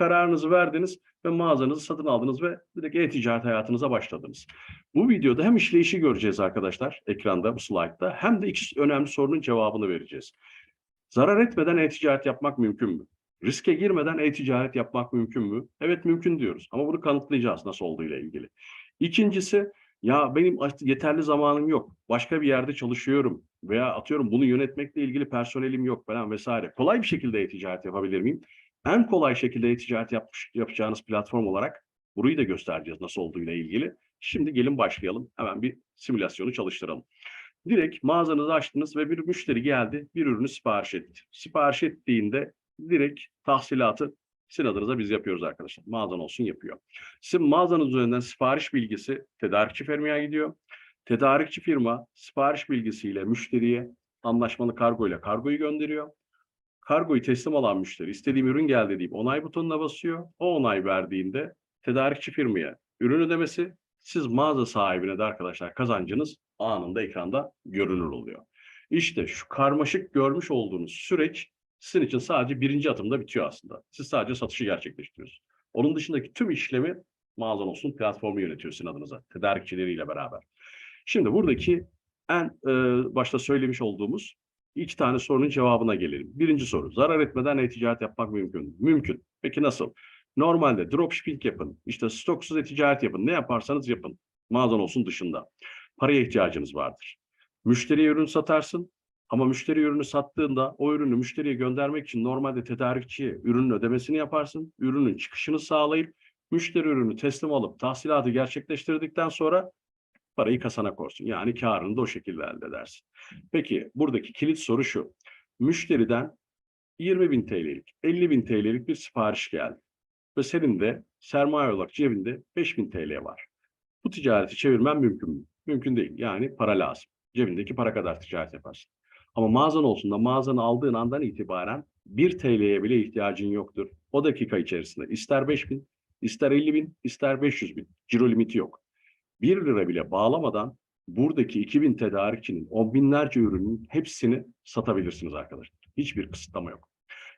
kararınızı verdiniz ve mağazanızı satın aldınız ve direkt e-ticaret hayatınıza başladınız. Bu videoda hem işleyişi göreceğiz arkadaşlar ekranda bu slaytta hem de iki önemli sorunun cevabını vereceğiz. Zarar etmeden e-ticaret yapmak mümkün mü? Riske girmeden e-ticaret yapmak mümkün mü? Evet mümkün diyoruz ama bunu kanıtlayacağız nasıl olduğuyla ilgili. İkincisi ya benim yeterli zamanım yok. Başka bir yerde çalışıyorum veya atıyorum bunu yönetmekle ilgili personelim yok falan vesaire. Kolay bir şekilde e-ticaret yapabilir miyim? En kolay şekilde e-ticaret yapmış, yapacağınız platform olarak burayı da göstereceğiz nasıl olduğuyla ilgili. Şimdi gelin başlayalım. Hemen bir simülasyonu çalıştıralım. Direkt mağazanızı açtınız ve bir müşteri geldi, bir ürünü sipariş etti. Sipariş ettiğinde direkt tahsilatı sizin adınıza biz yapıyoruz arkadaşlar. Mağazan olsun yapıyor. Sizin mağazanız üzerinden sipariş bilgisi tedarikçi firmaya gidiyor. Tedarikçi firma sipariş bilgisiyle müşteriye anlaşmalı kargo ile kargoyu gönderiyor. Kargoyu teslim alan müşteri istediğim ürün geldi deyip onay butonuna basıyor. O onay verdiğinde tedarikçi firmaya ürün ödemesi siz mağaza sahibine de arkadaşlar kazancınız anında ekranda görünür oluyor. İşte şu karmaşık görmüş olduğunuz süreç sizin için sadece birinci adımda bitiyor aslında. Siz sadece satışı gerçekleştiriyorsunuz. Onun dışındaki tüm işlemi mağazan olsun platformu yönetiyor sizin adınıza. Tedarikçileriyle beraber. Şimdi buradaki en e, başta söylemiş olduğumuz iki tane sorunun cevabına gelelim. Birinci soru. Zarar etmeden e-ticaret yapmak mümkün mü? Mümkün. Peki nasıl? Normalde dropshipping yapın. işte stoksuz e-ticaret yapın. Ne yaparsanız yapın. Mağazan olsun dışında. Paraya ihtiyacınız vardır. Müşteriye ürün satarsın. Ama müşteri ürünü sattığında o ürünü müşteriye göndermek için normalde tedarikçiye ürünün ödemesini yaparsın. Ürünün çıkışını sağlayıp müşteri ürünü teslim alıp tahsilatı gerçekleştirdikten sonra parayı kasana korsun. Yani karını da o şekilde elde edersin. Peki buradaki kilit soru şu. Müşteriden 20 bin TL'lik, 50 bin TL'lik bir sipariş geldi. Ve senin de sermaye olarak cebinde 5 bin TL var. Bu ticareti çevirmen mümkün mü? Mümkün değil. Yani para lazım. Cebindeki para kadar ticaret yaparsın. Ama mağazan olsun da mağazanı aldığın andan itibaren 1 TL'ye bile ihtiyacın yoktur. O dakika içerisinde ister 5 bin, ister 50 bin, ister 500 bin. Ciro limiti yok. 1 lira bile bağlamadan buradaki 2000 tedarikçinin on binlerce ürünün hepsini satabilirsiniz arkadaşlar. Hiçbir kısıtlama yok.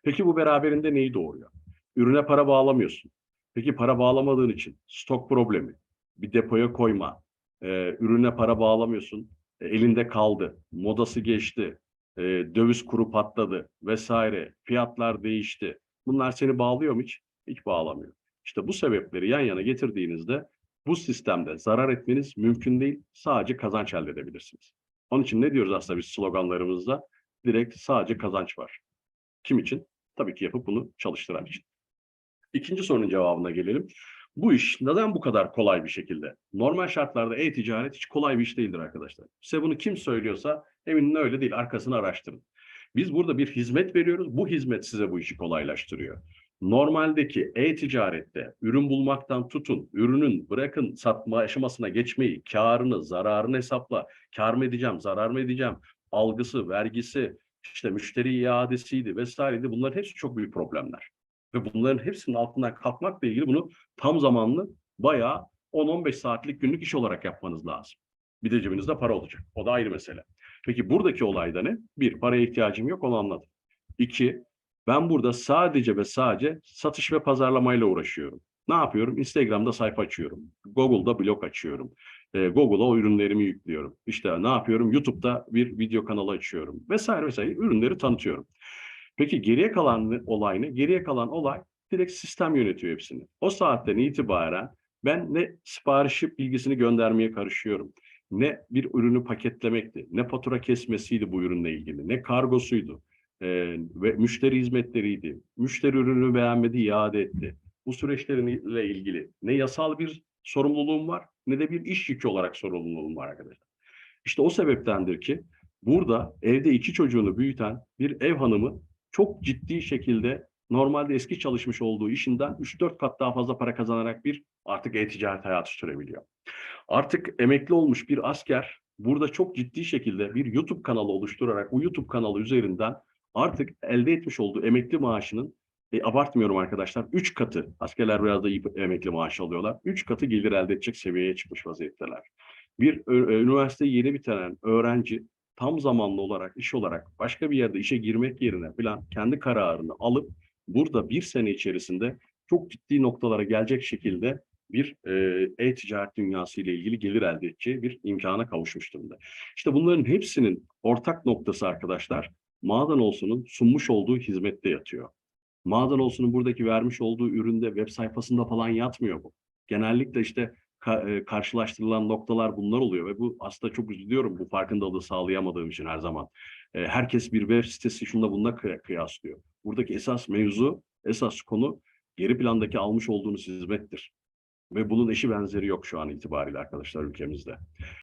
Peki bu beraberinde neyi doğuruyor? Ürüne para bağlamıyorsun. Peki para bağlamadığın için stok problemi, bir depoya koyma, e, ürüne para bağlamıyorsun, e, elinde kaldı, modası geçti, e, döviz kuru patladı vesaire, fiyatlar değişti. Bunlar seni bağlıyor mu hiç? Hiç bağlamıyor. İşte bu sebepleri yan yana getirdiğinizde bu sistemde zarar etmeniz mümkün değil. Sadece kazanç elde edebilirsiniz. Onun için ne diyoruz aslında biz sloganlarımızda? Direkt sadece kazanç var. Kim için? Tabii ki yapıp bunu çalıştıran için. İkinci sorunun cevabına gelelim. Bu iş neden bu kadar kolay bir şekilde? Normal şartlarda e-ticaret hiç kolay bir iş değildir arkadaşlar. Size bunu kim söylüyorsa eminim öyle değil. Arkasını araştırın. Biz burada bir hizmet veriyoruz. Bu hizmet size bu işi kolaylaştırıyor normaldeki e-ticarette ürün bulmaktan tutun, ürünün bırakın satma aşamasına geçmeyi, karını, zararını hesapla, kar mı edeceğim, zarar mı edeceğim, algısı, vergisi, işte müşteri iadesiydi vesaireydi. Bunların hepsi çok büyük problemler. Ve bunların hepsinin altından kalkmakla ilgili bunu tam zamanlı bayağı 10-15 saatlik günlük iş olarak yapmanız lazım. Bir de cebinizde para olacak. O da ayrı mesele. Peki buradaki olayda ne? Bir, paraya ihtiyacım yok onu anladım. İki, ben burada sadece ve sadece satış ve pazarlamayla uğraşıyorum. Ne yapıyorum? Instagram'da sayfa açıyorum. Google'da blog açıyorum. E, Google'a o ürünlerimi yüklüyorum. İşte ne yapıyorum? YouTube'da bir video kanalı açıyorum. Vesaire vesaire ürünleri tanıtıyorum. Peki geriye kalan olay ne? Geriye kalan olay direkt sistem yönetiyor hepsini. O saatten itibaren ben ne siparişi bilgisini göndermeye karışıyorum. Ne bir ürünü paketlemekti, ne fatura kesmesiydi bu ürünle ilgili, ne kargosuydu e, ve müşteri hizmetleriydi. Müşteri ürünü beğenmedi, iade etti. Bu süreçlerle ilgili ne yasal bir sorumluluğum var ne de bir iş yükü olarak sorumluluğum var arkadaşlar. İşte o sebeptendir ki burada evde iki çocuğunu büyüten bir ev hanımı çok ciddi şekilde normalde eski çalışmış olduğu işinden 3-4 kat daha fazla para kazanarak bir artık e-ticaret hayatı sürebiliyor. Artık emekli olmuş bir asker burada çok ciddi şekilde bir YouTube kanalı oluşturarak bu YouTube kanalı üzerinden artık elde etmiş olduğu emekli maaşının e, abartmıyorum arkadaşlar. Üç katı askerler biraz da emekli maaş alıyorlar. Üç katı gelir elde edecek seviyeye çıkmış vaziyetteler. Bir e, üniversite yeni bitiren öğrenci tam zamanlı olarak iş olarak başka bir yerde işe girmek yerine falan kendi kararını alıp burada bir sene içerisinde çok ciddi noktalara gelecek şekilde bir e, e-ticaret dünyası ile ilgili gelir elde edeceği bir imkana kavuşmuş durumda. İşte bunların hepsinin ortak noktası arkadaşlar Maden Olsun'un sunmuş olduğu hizmette yatıyor. Maden Olsun'un buradaki vermiş olduğu üründe web sayfasında falan yatmıyor bu. Genellikle işte ka- e, karşılaştırılan noktalar bunlar oluyor ve bu aslında çok üzülüyorum bu farkındalığı sağlayamadığım için her zaman. E, herkes bir web sitesi şunda bununla kıy- kıyaslıyor. Buradaki esas mevzu, esas konu geri plandaki almış olduğunuz hizmettir. Ve bunun eşi benzeri yok şu an itibariyle arkadaşlar ülkemizde.